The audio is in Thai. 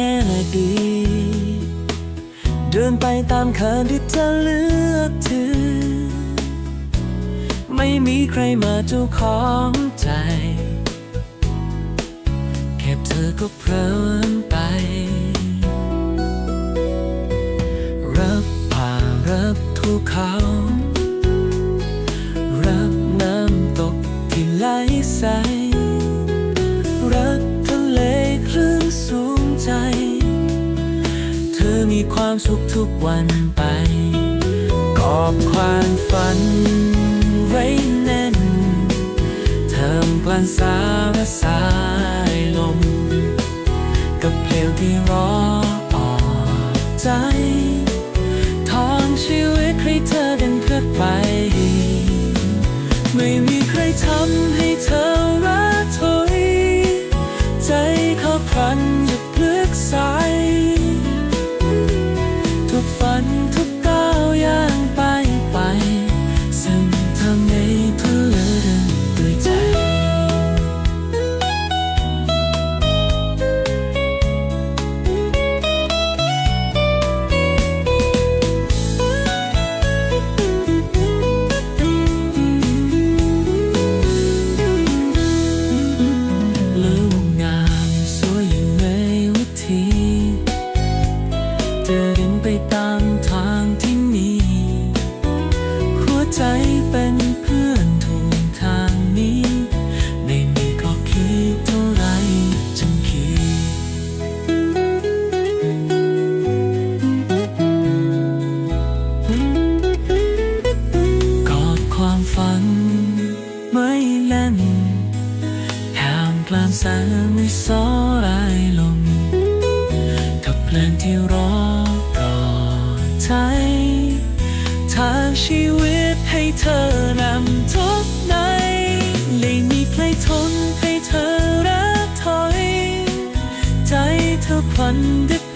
ง่ดี เดินไปตามคานที่เธอเลือกถือ ไม่มีใครมาเจ้าของใจ แค่เธอก็เพลินไป รับผ่ารับทุกเขารับน้ำตกที่ไหลใส มีความสุขทุกวันไป กอบความฝันไว้แน่น เทิมกลันสารสายลม กับเพลงที่รอออกใจทอนชีวิตให้เธอเดินเพื่อไป ตามทางที่มี หัวใจเป็นเพื่อนถูกทางนี้ ไม่มีก็คิดเท่าไรจึงคิด กอดความฝัน ไม่เล่นท่ามกลางแสงไม่สลายลงกับเพลงที่รอปลอบ ใจทางชีวิตให้เธอนำทุกในเลยมีใครทนให้เธอรักถอย ใจเธอพันด้